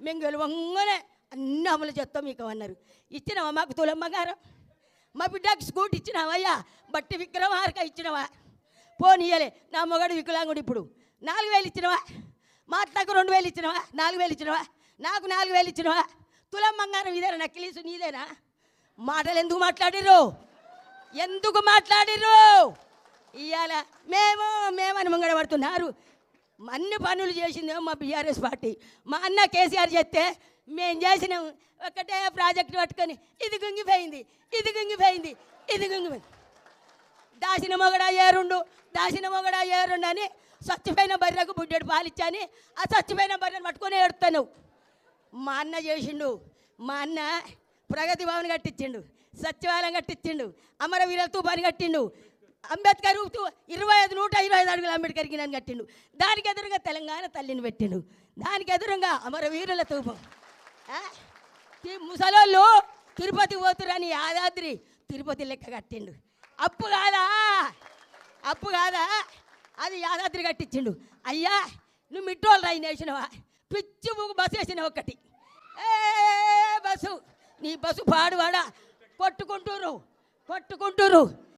మేము గెలవంగానే అన్ని అమలు చేస్తాం మీకు అన్నారు. ఇచ్చినావా మాకు తులం మా బిడ్డకి స్కూటీ ఇచ్చినావయ్యా? బట్టి విక్రమార్క ఇచ్చినవా? పోనీయలే నా మొగడు వికలాంగుడు ఇప్పుడు. నాలుగు వేలు ఇచ్చినవా? మా అత్తకు రెండు వేలు ఇచ్చినవా? నాలుగు వేలు ఇచ్చినవా? నాకు నాలుగు వేలు ఇచ్చినవా? తులం బంగారం ఇదేనా నక్కిలీసు నీదేనా? మాటలు ఎందుకు మాట్లాడిర్రు? ఎందుకు మాట్లాడిర్రు? ఇవాళ మేము మేమని ముంగడ పడుతున్నారు అన్ని పనులు చేసిందేమో మా బీఆర్ఎస్ పార్టీ. మా అన్న కేసీఆర్ చెప్తే మేము చేసినాం ఒకటే ప్రాజెక్ట్ పట్టుకొని ఇది గుంగిపోయింది ఇది గుంగిపోయింది ఇది గుంగిపోయింది. దాసిన మొగడ ఏరుండు దాసిన మొగడ ఏరుండు అని స్వచ్ఛమైన బర్రెకు బుడ్డెడు పాలిచ్చాని ఆ స్వచ్ఛమైన బర్రెను పట్టుకొని ఏడుతాను మా అన్న చేసిండు మా అన్న ప్రగతి భవన్ కట్టించిండు సచివాలయం కట్టించిండు అమరవీర తూపాని కట్టిండు అంబేద్కర్ ఇరవై ఐదు నూట ఇరవై ఐదు అడుగులు అంబేద్కర్కి నన్ను కట్టిండు. దానికి ఎదురుగా తెలంగాణ తల్లిని పెట్టిండు. దానికి ఎదురుగా అమరవీరుల తూపం. ముసలోళ్ళు తిరుపతి పోతురని యాదాద్రి తిరుపతి లెక్క కట్టిండు. అప్పు కాదా? అప్పు కాదా? అది యాదాద్రి కట్టించిండు. అయ్యా నువ్వు మిట్రోల్ రైన్ వేసినవా? పిచ్చి బస్సు వేసిన ఒకటి ఏ బస్సు నీ బస్సు పాడువాడా? కొట్టుకుంటురు కొట్టుకుంటురు.